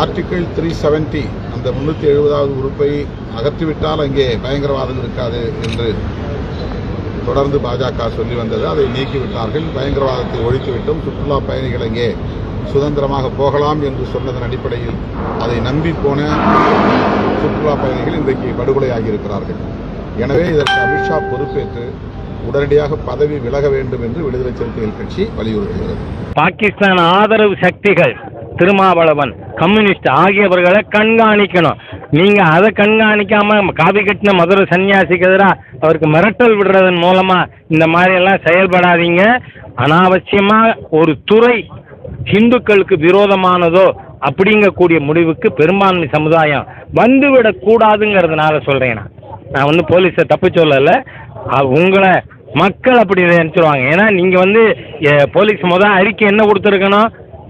Article three seventy அந்த முன்னூற்றி எழுபதாவது உறுப்பை அகற்றிவிட்டால் அங்கே பயங்கரவாதம் இருக்காது என்று தொடர்ந்து பாஜக சொல்லி வந்தது. அதை நீக்கிவிட்டார்கள். பயங்கரவாதத்தை ஒழித்துவிட்டும். சுற்றுலா பயணிகள் அங்கே சுதந்திரமாக போகலாம் என்று சொன்னதன் அடிப்படையில் அதை நம்பி போன சுற்றுலா பயணிகள் இன்றைக்கு படுகொலையாகி இருக்கிறார்கள் எனவே இதற்கு அமித்ஷா பொறுப்பேற்று உடனடியாக பதவி விலக வேண்டும் என்று விடுதலை சிறுத்தைகள் கட்சி வலியுறுத்துகிறது. பாகிஸ்தான் ஆதரவு சக்திகள் திருமாவளவன் கம்யூனிஸ்ட் ஆகியவர்களை கண்காணிக்கணும். நீங்க அதை கண்காணிக்காம காவி கட்டின மதுரை சன்னியாசிக்கு எதிராக அவருக்கு மிரட்டல் விடுறதன் மூலமா இந்த மாதிரி எல்லாம் செயல்படாதீங்க. அனாவசியமா ஒரு துறை இந்துக்களுக்கு விரோதமானதோ அப்படிங்கக்கூடிய முடிவுக்கு பெரும்பான்மை சமுதாயம் வந்துவிடக் கூடாதுங்கிறதுனால சொல்றேன் நான். நான் வந்து போலீஸை தப்பு சொல்லலை. உங்களை மக்கள் அப்படி நினைச்சிருவாங்க. ஏன்னா நீங்க வந்து போலீஸ் முதல் அறிக்கை என்ன கொடுத்துருக்கணும்?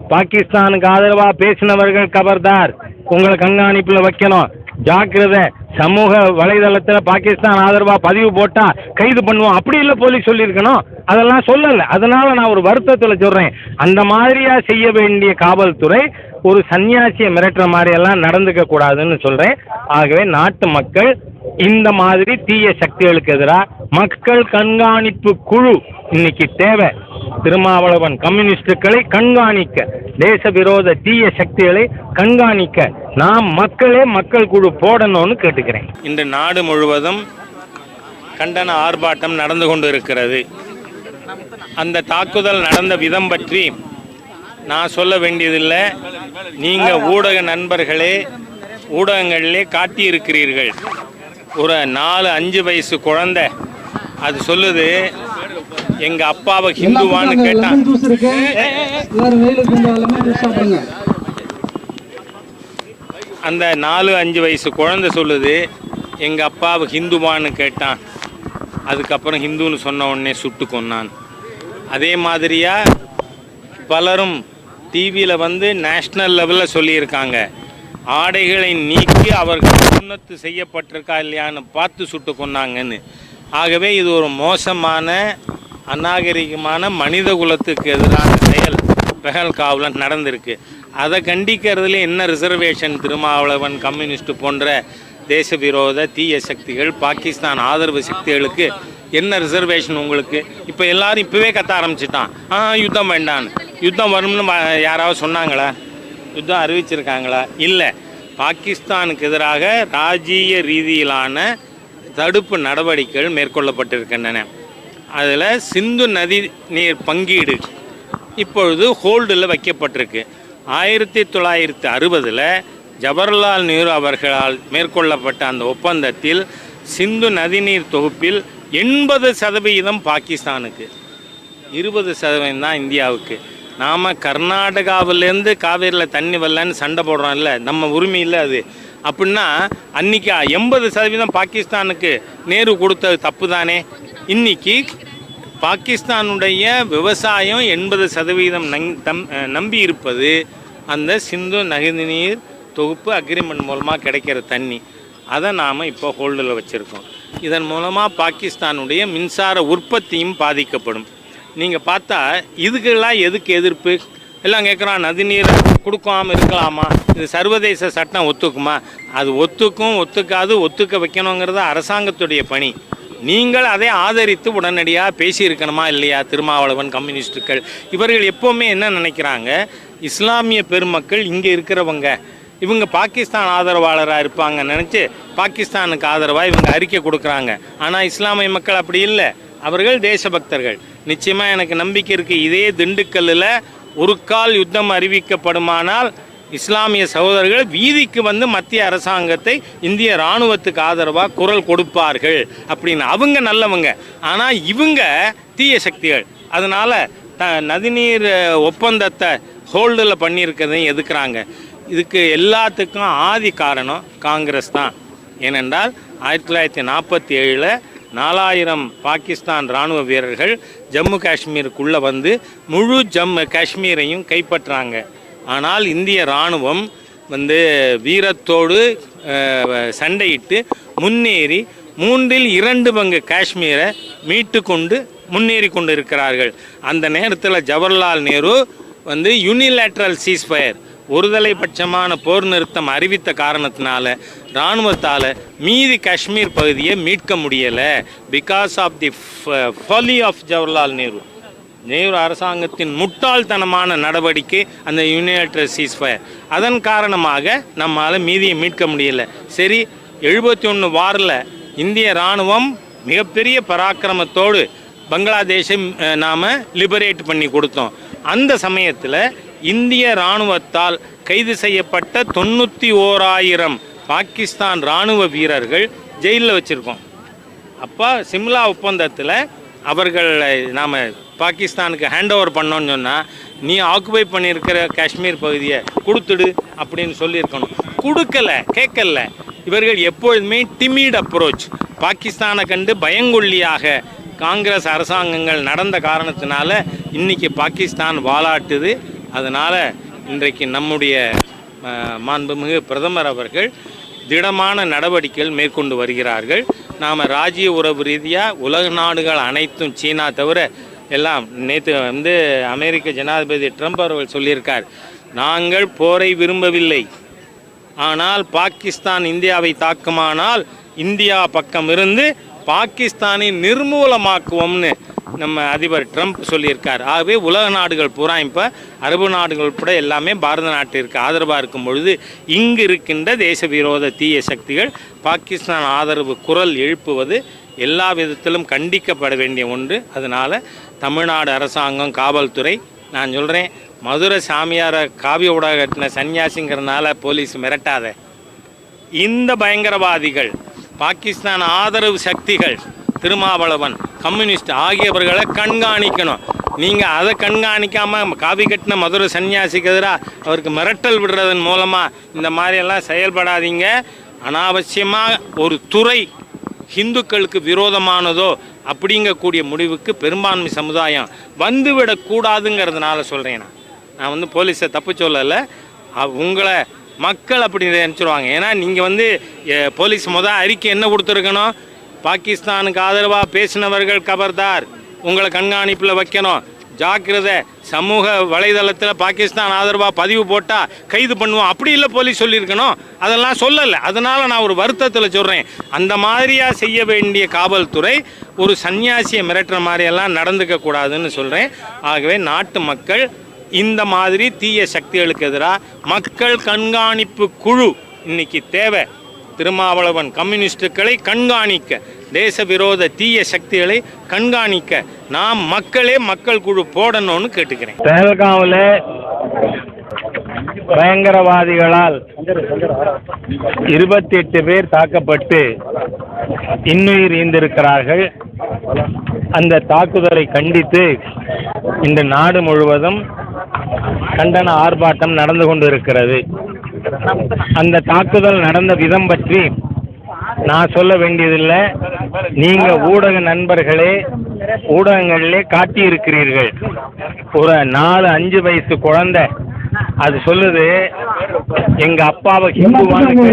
பாகிஸ்தானுக்கு ஆதரவா பேசினவர்கள் கபர்தார். உங்களை கண்காணிப்புல வைக்கணும். ஜாக்கிரதை. சமூக வலைதளத்துல பாகிஸ்தான் ஆதரவா பதிவு போட்டா கைது பண்ணுவோம். அப்படி இல்ல போலீஸ் சொல்லியிருக்கணும். அதெல்லாம் சொல்லல. அதனால நான் ஒரு வருத்தத்துல சொல்றேன். அந்த மாதிரியா செய்ய வேண்டிய காவல்துறை ஒரு சன்னியாசியை மிரட்டுற மாதிரி எல்லாம் நடந்துக்க கூடாதுன்னு சொல்றேன். ஆகவே நாட்டு மக்கள் இந்த மாதிரி தீய சக்திகளுக்கு எதிராக மக்கள் கண்காணிப்பு குழு இன்னைக்கு தேவை. திருமாவளவன் கம்யூனிஸ்டுகளை கண்காணிக்க தேச விரோத தீய சக்திகளை கண்காணிக்க நாம் மக்களே மக்கள் குழு போடணும்னு கேட்டுக்கிறேன். இன்று நாடு முழுவதும் கண்டன ஆர்ப்பாட்டம் நடந்து கொண்டு இருக்கிறது அந்த தாக்குதல் நடந்த விதம் பற்றி நான் சொல்ல வேண்டியதில்லை. நீங்கள் ஊடக நண்பர்களே ஊடகங்களிலே காட்டியிருக்கிறீர்கள். ஒரு நாலு அஞ்சு வயசு குழந்தை. அது சொல்லுது எங்கள் அப்பாவை ஹிந்துவான்னு கேட்டான் அந்த நாலு அஞ்சு வயசு குழந்தை சொல்லுது எங்கள் அப்பாவை ஹிந்துவான்னு கேட்டான் அதுக்கப்புறம் ஹிந்துன்னு சொன்ன உடனே சுட்டு கொன்னான் அதே மாதிரியா பலரும் டிவியில் வந்து நேஷ்னல் லெவலில் சொல்லியிருக்காங்க. ஆடைகளை நீக்கி அவர்கள் சுண்ணத்து செய்யப்பட்டிருக்கா இல்லையான்னு பார்த்து சுட்டு கொன்னாங்கன்னு. ஆகவே இது ஒரு மோசமான அநாகரிகமான மனித குலத்துக்கு எதிரான செயல். பெஹல்காவில் நடந்திருக்கு. அதை கண்டிக்கிறதுல என்ன ரிசர்வேஷன் திருமாவளவன் கம்யூனிஸ்ட் போன்ற தேச விரோத தீய சக்திகள் பாகிஸ்தான் ஆதரவு சக்திகளுக்கு என்ன ரிசர்வேஷன் உங்களுக்கு? இப்போ எல்லாரும் இப்போவே கத்த ஆரம்பிச்சிட்டான். ஆ யுத்தம் வேண்டான்னு. யுத்தம் வரும்னு யாராவது சொன்னாங்களா? யுத்தம் அறிவிச்சிருக்காங்களா? இல்லை. பாகிஸ்தானுக்கு எதிராக ராஜீய ரீதியிலான தடுப்பு நடவடிக்கைகள் மேற்கொள்ளப்பட்டிருக்கின்றன. அதில் சிந்து நதி நீர் பங்கீடு இப்பொழுது ஹோல்டில் வைக்கப்பட்டிருக்கு. ஆயிரத்தி தொள்ளாயிரத்தி அறுபதில் ஜவஹர்லால் நேரு அவர்களால் மேற்கொள்ளப்பட்ட அந்த ஒப்பந்தத்தில் சிந்து நதிநீர் தொகுப்பில் எண்பது சதவிகிதம் பாகிஸ்தானுக்கு இருபது சதவீதம் தான் இந்தியாவுக்கு. நாம் கர்நாடகாவிலேருந்து காவேரியில் தண்ணி வரலன்னு சண்டை போடுறோம்ல நம்ம உரிமை இல்லை அது. அப்படின்னா அன்றைக்கி எண்பது சதவீதம் பாகிஸ்தானுக்கு நேரு கொடுத்தது தப்பு தானே இன்னைக்கு பாகிஸ்தானுடைய விவசாயம் எண்பது சதவீதம் நங் தம் நம்பி இருப்பது அந்த சிந்து நதிநீர் தொகுப்பு அக்ரிமெண்ட் மூலமாக கிடைக்கிற தண்ணி. அதை நாம் இப்போ ஹோல்டில் வச்சுருக்கோம். இதன் மூலமாக பாகிஸ்தானுடைய மின்சார உற்பத்தியும் பாதிக்கப்படும். நீங்கள் பார்த்தா இதுக்கெல்லாம் எதுக்கு எதிர்ப்பு? எல்லாம் கேட்குறான் நதிநீர் கொடுக்காமல் இருக்கலாமா? இது சர்வதேச சட்டம் ஒத்துக்குமா? அது ஒத்துக்கும் ஒத்துக்காது ஒத்துக்க வைக்கணுங்கிறது அரசாங்கத்துடைய பணி. நீங்கள் அதை ஆதரித்து உடனடியாக பேசியிருக்கணுமா இல்லையா திருமாவளவன் கம்யூனிஸ்டுகள்? இவர்கள் எப்போவுமே என்ன நினைக்கிறாங்க? இஸ்லாமிய பெருமக்கள் இங்கே இருக்கிறவங்க. இவங்க பாகிஸ்தான் ஆதரவாளராக இருப்பாங்க நினச்சி பாகிஸ்தானுக்கு ஆதரவாக இவங்க அறிக்கை கொடுக்குறாங்க. ஆனால் இஸ்லாமிய மக்கள் அப்படி இல்லை. அவர்கள் தேசபக்தர்கள். நிச்சயமாக எனக்கு நம்பிக்கை இருக்குது இதே திண்டுக்கல்லில் ஒரு கால் யுத்தம் அறிவிக்கப்படுமானால் இஸ்லாமிய சகோதரர்கள் வீதிக்கு வந்து மத்திய அரசாங்கத்தை இந்திய இராணுவத்துக்கு ஆதரவாக குரல் கொடுப்பார்கள் அப்படின்னு. அவங்க நல்லவங்க. ஆனால் இவங்க தீய சக்திகள். அதனால் த நதிநீர் ஒப்பந்தத்தை ஹோல்டில் பண்ணியிருக்கிறதையும் எதுக்குறாங்க? இதுக்கு எல்லாத்துக்கும் ஆதி காரணம் காங்கிரஸ் தான். ஏனென்றால் ஆயிரத்தி தொள்ளாயிரத்தி நாற்பத்தி ஏழில் நாலாயிரம் பாகிஸ்தான் இராணுவ வீரர்கள் ஜம்மு காஷ்மீருக்குள்ளே வந்து முழு ஜம்மு காஷ்மீரையும் கைப்பற்றாங்க. ஆனால் இந்திய இராணுவம் வந்து வீரத்தோடு சண்டையிட்டு முன்னேறி மூன்றில் இரண்டு பங்கு காஷ்மீரை மீட்டு கொண்டு முன்னேறி கொண்டு இருக்கிறார்கள் அந்த நேரத்தில் ஜவஹர்லால் நேரு வந்து யூனிலேட்ரல் சீஸ்ஃபயர் ஒருதலை பட்சமான போர் நிறுத்தம் அறிவித்த காரணத்தினால இராணுவத்தால் மீதி காஷ்மீர் பகுதியை மீட்க முடியலை. Because of the folly of Jawaharlal Nehru Nehru அரசாங்கத்தின் முட்டாள்தனமான நடவடிக்கை அந்த யுனைடெட் சீஸ்ஃபயர் அதன் காரணமாக நம்மால் மீதியை மீட்க முடியல. சரி எழுபத்தி ஒன்று வாரில் இந்திய இராணுவம் மிகப்பெரிய பராக்கிரமத்தோடு பங்களாதேஷை நாம் நாம லிபரேட் பண்ணி கொடுத்தோம். அந்த சமயத்தில் இந்திய இராணுவத்தால் கைது செய்யப்பட்ட தொண்ணூற்றி ஓராயிரம் பாகிஸ்தான் இராணுவ வீரர்கள் ஜெயிலில் வச்சுருக்கோம். அப்போ சிம்லா ஒப்பந்தத்தில் அவர்களை நாம் பாகிஸ்தானுக்கு ஹேண்ட் ஓவர் பண்ணோன்னு சொன்னால் நீ ஆக்குபை பண்ணியிருக்கிற காஷ்மீர் பகுதியை கொடுத்துடு அப்படின்னு சொல்லியிருக்கணும். கொடுக்கல கேட்கல. இவர்கள் எப்பொழுதுமே டிமிட் அப்ரோச் பாகிஸ்தானை கண்டு பயங்கொல்லியாக காங்கிரஸ் அரசாங்கங்கள் நடந்த காரணத்தினால இன்றைக்கி பாகிஸ்தான் வாலாட்டுது. அதனால் இன்றைக்கு நம்முடைய மாண்புமிகு பிரதமர் அவர்கள் திடமான நடவடிக்கைகள் மேற்கொண்டு வருகிறார்கள். நாம் ராஜ்ய உறவு ரீதியாக உலக நாடுகள் அனைத்தும் சீனா தவிர எல்லாம் நேற்று வந்து அமெரிக்க ஜனாதிபதி ட்ரம்ப் அவர்கள் சொல்லியிருக்கார். நாங்கள் போரை விரும்பவில்லை. ஆனால் பாகிஸ்தான் இந்தியாவை தாக்குமானால் இந்தியா பக்கம் இருந்து பாகிஸ்தானை நிர்மூலமாக்குவோம்னு நம்ம அதிபர் ட்ரம்ப் சொல்லியிருக்கார். ஆகவே உலக நாடுகள் பூரா இப்போ அரபு நாடுகள் உட்பட எல்லாமே பாரத நாட்டிற்கு ஆதரவாக இருக்கும் பொழுது இங்கு இருக்கின்ற தேச விரோத தீய சக்திகள் பாகிஸ்தான் ஆதரவு குரல் எழுப்புவது எல்லா விதத்திலும் கண்டிக்கப்பட வேண்டிய ஒன்று. அதனால் தமிழ்நாடு அரசாங்கம் காவல்துறை நான் சொல்கிறேன் மதுரை சாமியாரை காவிய ஊடக கட்டின சன்னியாசிங்கிறனால போலீஸ் மிரட்டாத. இந்த பயங்கரவாதிகள் பாகிஸ்தான் ஆதரவு சக்திகள் திருமாவளவன் கம்யூனிஸ்ட் ஆகியவர்களை கண்காணிக்கணும். நீங்கள் அதை கண்காணிக்காமல் காவி கட்டின மதுரை சன்னியாசிக்கு எதிராக அவருக்கு மிரட்டல் விடுறதன் மூலமாக இந்த மாதிரியெல்லாம் செயல்படாதீங்க. அனாவசியமாக ஒரு துறை ஹிந்துக்களுக்கு விரோதமானதோ அப்படிங்கக்கூடிய முடிவுக்கு பெரும்பான்மை சமுதாயம் வந்துவிடக்கூடாதுங்கிறதுனால சொல்கிறேன் நான். நான் வந்து போலீஸை தப்பு சொல்லலை. உங்களை மக்கள் அப்படி நினச்சிருவாங்க. ஏன்னா நீங்கள் வந்து போலீஸ் முத அறிக்கை என்ன கொடுத்துருக்கணும்? பாகிஸ்தானுக்கு ஆதரவாக பேசினவர்கள் கபர்தார். உங்களை கண்காணிப்பில் வைக்கணும். ஜாக்கிரதை சமூக வலைதளத்தில் பாகிஸ்தான் ஆதரவாக பதிவு போட்டால் கைது பண்ணுவோம். அப்படி இல்லை போலீஸ் சொல்லியிருக்கணும். அதெல்லாம் சொல்லலை. அதனால் நான் ஒரு வருத்தத்தில் சொல்கிறேன் அந்த மாதிரியாக செய்ய வேண்டிய காவல்துறை ஒரு சன்னியாசியை மிரட்டுற மாதிரியெல்லாம் நடந்துக்க கூடாதுன்னு சொல்கிறேன் ஆகவே நாட்டு மக்கள் இந்த மாதிரி தீய சக்திகளுக்கு எதிராக மக்கள் கண்காணிப்பு குழு இன்னைக்கு தேவை. திருமாவளவன் கம்யூனிஸ்டுகளை கண்காணிக்க தேச விரோத தீய சக்திகளை கண்காணிக்க நாம் மக்களே மக்கள் குழு போடணும்னு கேட்டுக்கிறேன். பெஹல்காவில் பயங்கரவாதிகளால் இருபத்தி எட்டு பேர் தாக்கப்பட்டு இன்னுயிர் ஈந்திருக்கிறார்கள். அந்த தாக்குதலை கண்டித்து இந்த நாடு முழுவதும் கண்டன ஆர்ப்பாட்டம் நடந்து கொண்டிருக்கிறது. அந்த தாக்குதல் நடந்த விதம் பற்றி நான் சொல்ல வேண்டியதில்லை. நீங்க ஊடக நண்பர்களே ஊடகங்களிலே காட்டியிருக்கிறீர்கள். ஒரு நாலு அஞ்சு வயசு குழந்தை. அது சொல்லுது எங்க அப்பாவை ஹிந்துவான்னு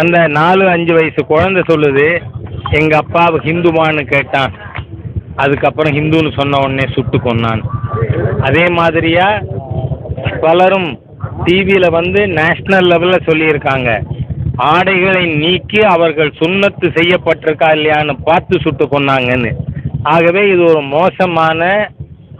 அந்த நாலு அஞ்சு வயசு குழந்தை சொல்லுது எங்க அப்பாவை ஹிந்துவான்னு கேட்டான் அதுக்கப்புறம் ஹிந்துன்னு சொன்ன உடனே சுட்டு கொன்னான். அதே மாதிரியா பலரும் டிவியில் வந்து நேஷனல் லெவலில் சொல்லியிருக்காங்க. ஆடைகளை நீக்கி அவர்கள் சுண்ணத்து செய்யப்பட்டிருக்கா இல்லையான்னு பார்த்து சுட்டு கொன்னாங்கன்னு. ஆகவே இது ஒரு மோசமான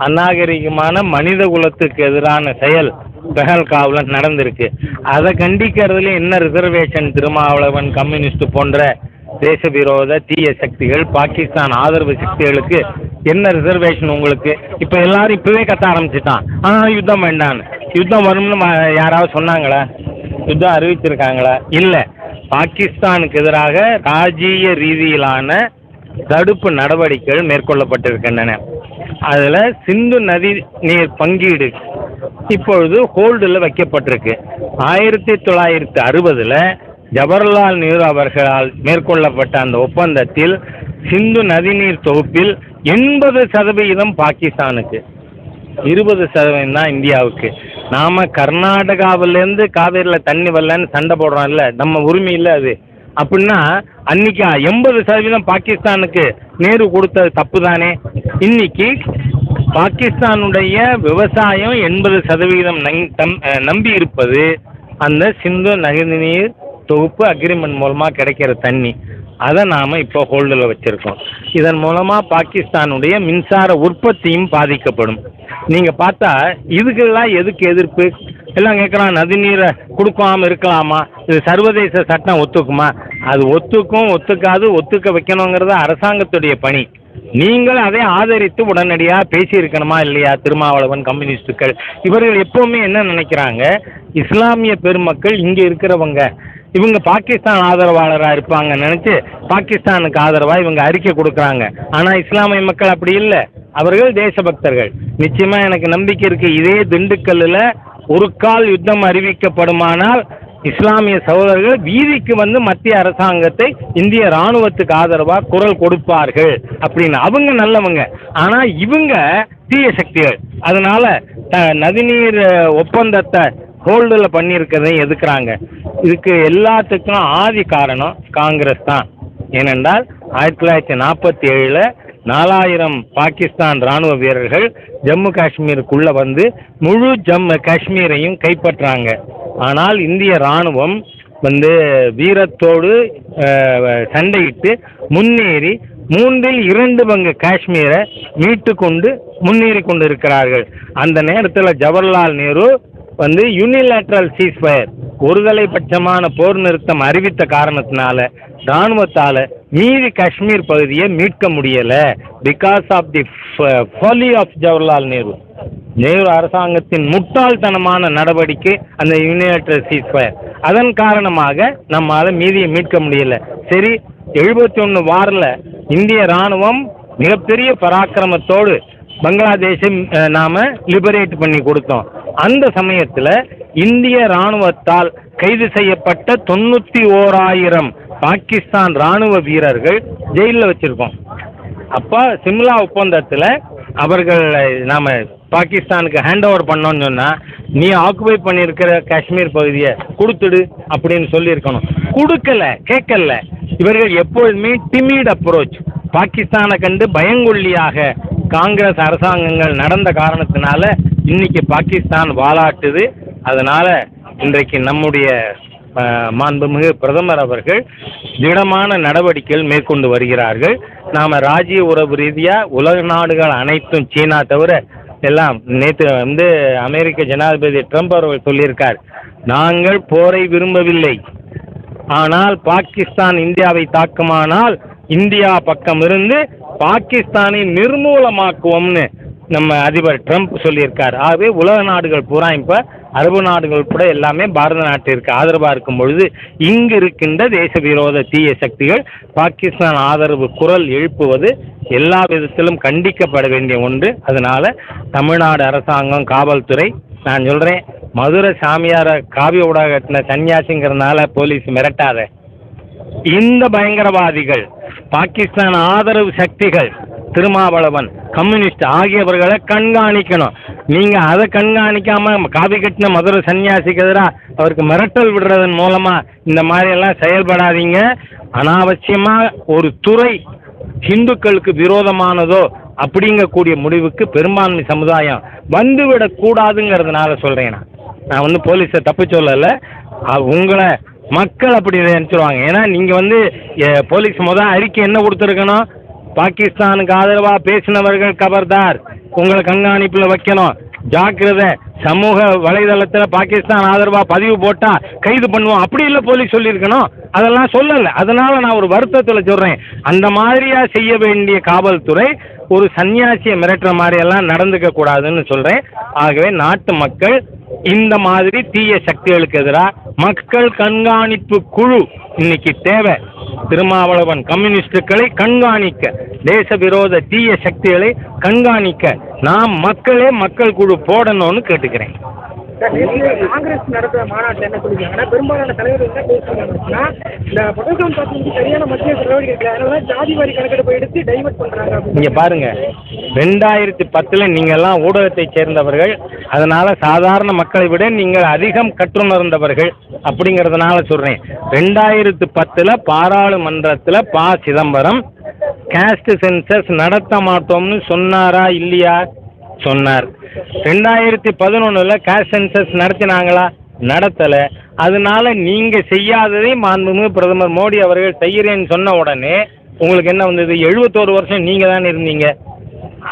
அநாகரிகமான மனித குலத்துக்கு எதிரான செயல் பெஹல்காவில் நடந்திருக்கு. அதை கண்டிக்கிறதுல என்ன ரிசர்வேஷன் திருமாவளவன் கம்யூனிஸ்ட் போன்ற தேச விரோத தீய சக்திகள் பாகிஸ்தான் ஆதரவு சக்திகளுக்கு என்ன ரிசர்வேஷன் உங்களுக்கு? இப்போ எல்லாரும் இப்பவே கத்த ஆரம்பிச்சிட்டான். ஆனால் யுத்தம் வேண்டான்னு யுத்தம் வரும்னு யாராவது சொன்னாங்களா? யுத்தம் அறிவிச்சிருக்காங்களா? இல்லை. பாகிஸ்தானுக்கு எதிராக ராஜீய ரீதியிலான தடுப்பு நடவடிக்கைகள் மேற்கொள்ளப்பட்டிருக்கின்றன. அதில் சிந்து நதி நீர் பங்கீடு இப்பொழுது ஹோல்டில் வைக்கப்பட்டிருக்கு. ஆயிரத்தி தொள்ளாயிரத்தி அறுபதில் ஜவஹர்லால் நேரு அவர்களால் மேற்கொள்ளப்பட்ட அந்த ஒப்பந்தத்தில் சிந்து நதிநீர் தொகுப்பில் எண்பது சதவிகிதம் பாகிஸ்தானுக்கு. இருபது சதவீதம் தான் இந்தியாவுக்கு. நாம கர்நாடகாவிலேருந்து காவேரியில் தண்ணி வரலன்னு சண்டை போடுறோம்ல நம்ம உரிமை இல்லை அது. அப்படின்னா அன்னைக்கு எண்பது சதவீதம் பாகிஸ்தானுக்கு நேரு கொடுத்தது தப்பு தானே இன்னைக்கு பாகிஸ்தானுடைய விவசாயம் எண்பது சதவீதம் நங்- நம்பி இருப்பது அந்த சிந்து நதிநீர் தொகுப்பு அக்ரிமெண்ட் மூலமாக கிடைக்கிற தண்ணி அதை நாம் இப்போ ஹோல்டில் வச்சுருக்கோம். இதன் மூலமாக பாகிஸ்தானுடைய மின்சார உற்பத்தியும் பாதிக்கப்படும். நீங்கள் பார்த்தா இதுக்கெல்லாம் எதுக்கு எதிர்ப்பு? எல்லாம் கேட்குறான் நதிநீரை கொடுக்காமல் இருக்கலாமா? இது சர்வதேச சட்டம் ஒத்துக்குமா? அது ஒத்துக்கும் ஒத்துக்காது ஒத்துக்க வைக்கணுங்கிறது அரசாங்கத்துடைய பணி. நீங்கள் அதை ஆதரித்து உடனடியாக பேசியிருக்கணுமா இல்லையா திருமாவளவன் கம்யூனிஸ்டுகள்? இவர்கள் எப்போவுமே என்ன நினைக்கிறாங்க? இஸ்லாமிய பெருமக்கள் இங்கே இருக்கிறவங்க இவங்க பாகிஸ்தான் ஆதரவாளராக இருப்பாங்க நினச்சி பாகிஸ்தானுக்கு ஆதரவாக இவங்க அறிக்கை கொடுக்குறாங்க. ஆனால் இஸ்லாமிய மக்கள் அப்படி இல்லை. அவர்கள் தேசபக்தர்கள். நிச்சயமாக எனக்கு நம்பிக்கை இருக்குது இதே திண்டுக்கல்லில் ஒரு கால் யுத்தம் அறிவிக்கப்படுமானால் இஸ்லாமிய சகோதரர்கள் வீதிக்கு வந்து மத்திய அரசாங்கத்தை இந்திய ராணுவத்துக்கு ஆதரவாக குரல் கொடுப்பார்கள் அப்படின்னு. அவங்க நல்லவங்க. ஆனால் இவங்க தீய சக்திகள். அதனால நதிநீர் ஒப்பந்தத்தை ஹோல்டில் பண்ணியிருக்கிறதையும் எதுக்குறாங்க இதுக்கு எல்லாத்துக்கும் ஆதி காரணம் காங்கிரஸ் தான். ஏனென்றால் ஆயிரத்தி தொள்ளாயிரத்தி நாற்பத்தி ஏழில் நாலாயிரம் பாகிஸ்தான் ராணுவ வீரர்கள் ஜம்மு காஷ்மீருக்குள்ளே வந்து முழு ஜம்மு காஷ்மீரையும் கைப்பற்றாங்க. ஆனால் இந்திய ராணுவம் வந்து வீரத்தோடு சண்டையிட்டு முன்னேறி மூன்றில் இரண்டு பங்கு காஷ்மீரை மீட்டு கொண்டு முன்னேறி கொண்டு இருக்கிறார்கள் அந்த நேரத்தில் ஜவஹர்லால் நேரு வந்து யூனிலேட்ரல் சீஸ்ஃபயர் ஒருதலை பட்சமான போர் நிறுத்தம் அறிவித்த காரணத்தினால ராணுவத்தால் மீதி காஷ்மீர் பகுதியை மீட்க முடியலை. Because of the folly of Jawaharlal Nehru Nehru அரசாங்கத்தின் முட்டாள்தனமான நடவடிக்கை அந்த யூனிலேட்ரல் சீஸ்ஃபயர் அதன் காரணமாக நம்மால் மீதியை மீட்க முடியல. சரி எழுபத்தி ஒன்று வாரில் இந்திய ராணுவம் மிகப்பெரிய பராக்கிரமத்தோடு பங்களாதேஷை நாம் நாம லிபரேட் பண்ணி கொடுத்தோம். அந்த சமயத்தில் இந்திய ராணுவத்தால் கைது செய்யப்பட்ட தொண்ணூற்றி ஓராயிரம் பாகிஸ்தான் ராணுவ வீரர்கள் ஜெயிலில் வச்சிருக்கோம். அப்போ சிம்லா ஒப்பந்தத்தில் அவர்கள் நாம் பாகிஸ்தானுக்கு ஹேண்ட் ஓவர் பண்ணோன்னு சொன்னால் நீ ஆக்குபை பண்ணியிருக்கிற காஷ்மீர் பகுதியை கொடுத்துடு அப்படின்னு சொல்லியிருக்கணும். கொடுக்கல கேட்கல. இவர்கள் எப்பொழுதுமே டிமிட் அப்ரோச் பாகிஸ்தானை கண்டு பயங்கொல்லியாக காங்கிரஸ் அரசாங்கங்கள் நடந்த காரணத்தினால இன்னைக்கு பாகிஸ்தான் வாலாட்டுது. அதனால இன்றைக்கு நம்முடைய மாண்புமிகு பிரதமர் அவர்கள் திடமான நடவடிக்கைகள் மேற்கொண்டு வருகிறார்கள். நாம் ராஜ்ய உறவு ரீதியாக உலக நாடுகள் அனைத்தும் சீனா தவிர எல்லாம் நேற்று வந்து அமெரிக்க ஜனாதிபதி ட்ரம்ப் அவர்கள் சொல்லியிருக்கார். நாங்கள் போரை விரும்பவில்லை. ஆனால் பாகிஸ்தான் இந்தியாவை தாக்குமானால் இந்தியா பக்கம் இருந்து பாகிஸ்தானை நிர்மூலமாக்குவோம்னு நம்ம அதிபர் ட்ரம்ப் சொல்லியிருக்கார். ஆகவே உலக நாடுகள் பூரா இப்போ அரபு நாடுகள் கூட எல்லாமே பாரத நாட்டிற்கு ஆதரவாக இருக்கும் பொழுது இங்கு இருக்கின்ற தேச விரோத தீய சக்திகள் பாகிஸ்தான் ஆதரவு குரல் எழுப்புவது எல்லா விதத்திலும் கண்டிக்கப்பட வேண்டிய ஒன்று. அதனால தமிழ்நாடு அரசாங்கம் காவல்துறை நான் சொல்கிறேன் மதுரை சாமியாரை காவிய ஊடகத்தின சன்னியாசிங்கிறதுனால போலீஸ் மிரட்டாத. இந்த பயங்கரவாதிகள் பாகிஸ்தான் ஆதரவு சக்திகள் திருமாவளவன் கம்யூனிஸ்ட் ஆகியவர்களை கண்காணிக்கணும். நீங்க அதை கண்காணிக்காம காவி கட்டின மதுரை சன்னியாசிக்கு எதிராக அவருக்கு மிரட்டல் விடுறதன் மூலமா இந்த மாதிரி எல்லாம் செயல்படாதீங்க. அனாவசியமா ஒரு துறை இந்துக்களுக்கு விரோதமானதோ அப்படிங்கக்கூடிய முடிவுக்கு பெரும்பான்மை சமுதாயம் வந்துவிடக் கூடாதுங்கிறதுனால சொல்றேன் நான். நான் வந்து போலீஸை தப்பு சொல்லலை. உங்களை மக்கள் அப்படி நினச்சிருவாங்க. ஏன்னா நீங்கள் வந்து போலீஸ் மொதல் அறிக்கை என்ன கொடுத்துருக்கணும்? பாகிஸ்தானுக்கு ஆதரவாக பேசினவர்கள் கபர்தார். உங்களை கண்காணிப்பில் வைக்கணும். ஜாக்கிரதை. சமூக வலைதளத்தில் பாகிஸ்தான் ஆதரவாக பதிவு போட்டால் கைது பண்ணுவோம். அப்படி இல்லை போலீஸ் சொல்லியிருக்கணும். அதெல்லாம் சொல்லலை. அதனால் நான் ஒரு வருத்தத்தில் சொல்கிறேன் அந்த மாதிரியாக செய்ய வேண்டிய காவல்துறை ஒரு சன்னியாசியை மிரட்டுற மாதிரியெல்லாம் நடந்துக்க கூடாதுன்னு சொல்கிறேன் ஆகவே நாட்டு மக்கள் இந்த மாதிரி தீய சக்திகளுக்கு எதிராக மக்கள் கண்காணிப்பு குழு இன்னைக்கு தேவை. திருமாவளவன் கம்யூனிஸ்டுகளை கண்காணிக்க தேச விரோத தீய சக்திகளை கண்காணிக்க நாம் மக்களே மக்கள் குழு போடணும்னு கேட்டுக்கிறேன். காங்கிரஸ் நடத்துற மாநாட்டில் என்ன சொல்லிருக்காங்கன்னா பெரும்பாலான தலைவர்கள் என்ன பேசுறாங்கன்னா இந்த பொட்டோகாம் பார்த்து சரியான மத்திய நடவடிக்கை இல்லை அதனால ஜாதி வாரி கணக்கெடுப்பு எடுத்து டைவர்ட் பண்றாங்க நீங்க பாருங்க ரெண்டாயிரத்தி பத்துல நீங்க எல்லாம் ஊடகத்தை சேர்ந்தவர்கள் அதனால சாதாரண மக்களை விட நீங்கள் அதிகம் கற்றுணர்ந்தவர்கள் அப்படிங்கறதுனால சொல்றேன். ரெண்டாயிரத்தி பத்துல பாராளுமன்றத்துல ப சிதம்பரம் காஸ்ட் சென்சஸ் நடத்த மாட்டோம்னு சொன்னாரா இல்லையா? சொன்னார். ரெண்டாயிரத்தி பதினொன்னுல கேஷ் சென்சஸ் நடத்தினாங்களா? நடத்தல. அதனால நீங்க செய்யாததை மாண்புமிகு பிரதமர் மோடி அவர்கள் செய்கிறேன்னு சொன்ன உடனே உங்களுக்கு என்ன வந்தது? எழுபத்தோரு வருஷம் நீங்க தானே இருந்தீங்க.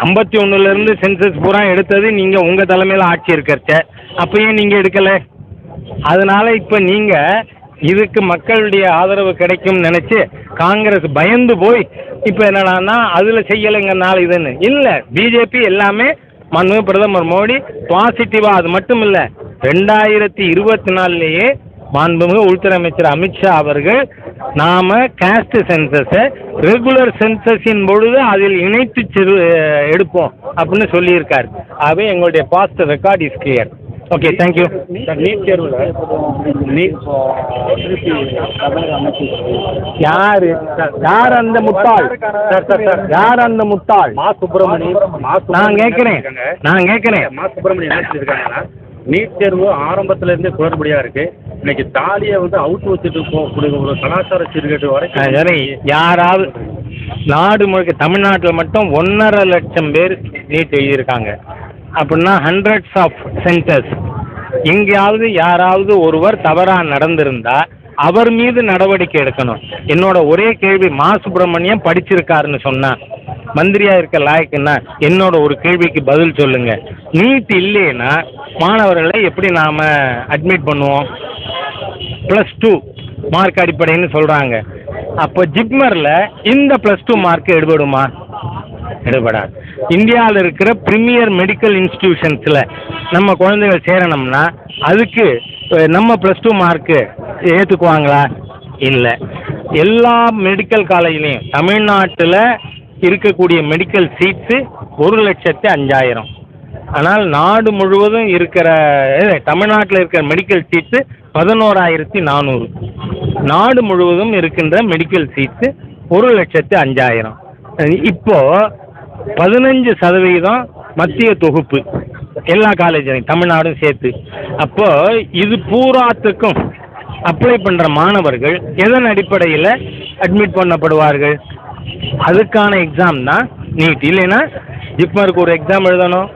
ஐம்பத்தி ஒண்ணுல இருந்து சென்சஸ் பூரா எடுத்தது நீங்க உங்க தலைமையில ஆட்சி இருக்கிறச்ச. அப்பயும் நீங்க எடுக்கல? அதனால இப்ப நீங்க இதுக்கு மக்களுடைய ஆதரவு கிடைக்கும் நினைச்சு காங்கிரஸ் பயந்து போய் இப்ப என்னடான்னா அதுல செய்யலைங்கனால இதுன்னு. இல்ல பிஜேபி எல்லாமே மனு பிரதமர் மோடி பாசிட்டிவா அது மட்டும் இல்ல ரெண்டாயிரத்தி இருபத்தி நாலுலயே மாண்புமிகு உள்துறை அமைச்சர் அமித்ஷா அவர்கள் நாம காஸ்ட் சென்சஸை ரெகுலர் சென்சஸின் பொழுது அதில் இணைத்து சிறு எடுப்போம் அப்படின்னு சொல்லியிருக்காரு. ஆகவே எங்களுடைய past record is clear okay thank you sir NEET தேர்வில் நீட் யாரு? யார் அந்த முட்டாள்? சார் சார் சார் யார் அந்த முட்டாள்? மா சுப்பிரமணியம் மா நான் கேட்கிறேன். நான் கேட்கிறேன். மா சுப்பிரமணியம் என்ன சொல்லியிருக்காங்கன்னா நீட் தேர்வு ஆரம்பத்துல இருந்தே குளறுபடியா இருக்கு. இன்னைக்கு தாலியை வந்து அவுத்து வச்சுட்டு போகக்கூடிய ஒரு கலாச்சார சீர்கேடு வரைக்கும் யாராவது நாடு முழுக்க தமிழ்நாட்டில் மட்டும் ஒன்றரை லட்சம் பேர் நீட் எழுதியிருக்காங்க. அப்படின்னா ஹண்ட்ரட்ஸ் ஆஃப் சென்டர்ஸ் எங்கேயாவது யாராவது ஒருவர் தவறாக நடந்திருந்தா அவர் மீது நடவடிக்கை எடுக்கணும். என்னோட ஒரே கேள்வி மா சுப்பிரமணியம் படிச்சிருக்காருன்னு சொன்னா மந்திரியா இருக்க லாயக்குன்னா என்னோட ஒரு கேள்விக்கு பதில் சொல்லுங்க. நீட் இல்லைன்னா மாணவர்களை எப்படி நாம அட்மிட் பண்ணுவோம்? ப்ளஸ் டூ மார்க் அடிப்படைன்னு சொல்கிறாங்க அப்போ ஜிப்மரில் இந்த ப்ளஸ் டூ மார்க் எடுபடுமா? எடுபடாது இந்தியாவில் இருக்கிற ப்ரீமியர் மெடிக்கல் இன்ஸ்டிடியூஷன்ஸில் நம்ம குழந்தைகள் சேரணும்னா அதுக்கு நம்ம ப்ளஸ் டூ மார்க்கு ஏற்றுக்குவாங்களா இல்லை. எல்லா மெடிக்கல் காலேஜ்லேயும் தமிழ்நாட்டில் இருக்கக்கூடிய மெடிக்கல் சீட்ஸு ஒரு லட்சத்து அஞ்சாயிரம். ஆனால் நாடு முழுவதும் இருக்கிற தமிழ்நாட்டில் இருக்கிற மெடிக்கல் சீட்ஸு பதினோராயிரத்தி நானூறு. நாடு முழுவதும் இருக்கின்ற மெடிக்கல் சீட்ஸு ஒரு லட்சத்து அஞ்சாயிரம். இப்போது இப்போ பதினஞ்சு சதவீதம் மத்திய தொகுப்பு. எல்லா காலேஜ்லையும் தமிழ்நாடும் சேர்த்து. அப்போ இது பூராத்துக்கும் அப்ளை பண்ணுற மாணவர்கள் எதன் அடிப்படையில் அட்மிட் பண்ணப்படுவார்கள்? அதுக்கான எக்ஸாம் தான் நீட் இல்லைன்னா ஜிப்மருக்கு ஒரு எக்ஸாம் எழுதணும்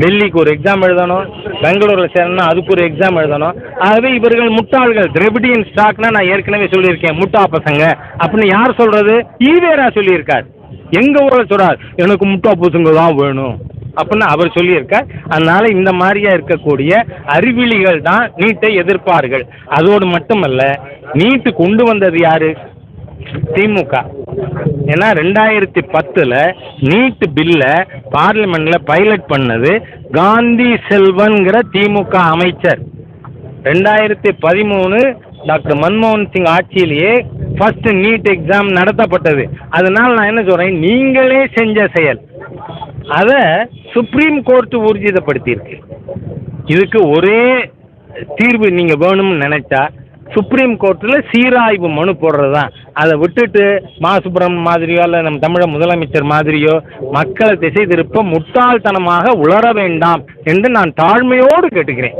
டெல்லிக்கு ஒரு எக்ஸாம் எழுதணும் பெங்களூரில் சேரணும்னா அதுக்கு ஒரு எக்ஸாம் எழுதணும். ஆகவே இவர்கள் முட்டாள்கள். திரவிடியன் ஸ்டாக்னா நான் ஏற்கனவே சொல்லியிருக்கேன். முட்டா பசங்க. அப்படின்னு யார் சொல்றது? ஈவேரா சொல்லியிருக்கார். எங்கள் ஊரில் சொல்கிறார் எனக்கு முட்டா பசங்க தான் வேணும். அப்படின்னு அவர் சொல்லியிருக்கார். அதனால் இந்த மாதிரியா இருக்கக்கூடிய அறிவிலிகள் தான் நீட்டை எதிர்ப்பார்கள். அதோடு மட்டுமல்ல நீட்டு கொண்டு வந்தது யாரு? திமுக. ஏன்னா ரெண்டாயிரத்தி பத்தில் நீட்டு பில்லை பார்லிமெண்ட்டில் பைலட் பண்ணது காந்தி செல்வன்கிற திமுக அமைச்சர். ரெண்டாயிரத்தி பதிமூணு டாக்டர் மன்மோகன் சிங் ஆட்சியிலேயே ஃபர்ஸ்ட் நீட் எக்ஸாம் நடத்தப்பட்டது. அதனால் நான் என்ன சொல்கிறேன் நீங்களே செஞ்ச செயல். அதை சுப்ரீம் கோர்ட் ஊர்ஜிதப்படுத்தியிருக்கு. இதுக்கு ஒரே தீர்வு நீங்கள் வேணும்னு நினைச்சா சுப்ரீம் கோர்ட்டில் சீராய்வு மனு போடுறது தான் அதை விட்டுட்டு மா சுப்ரம் மாதிரியோ இல்லை நம்ம தமிழக முதலமைச்சர் மாதிரியோ மக்களை திசை திருப்ப முட்டாள்தனமாக உளர வேண்டாம் என்று நான் தாழ்மையோடு கேட்டுக்கிறேன்.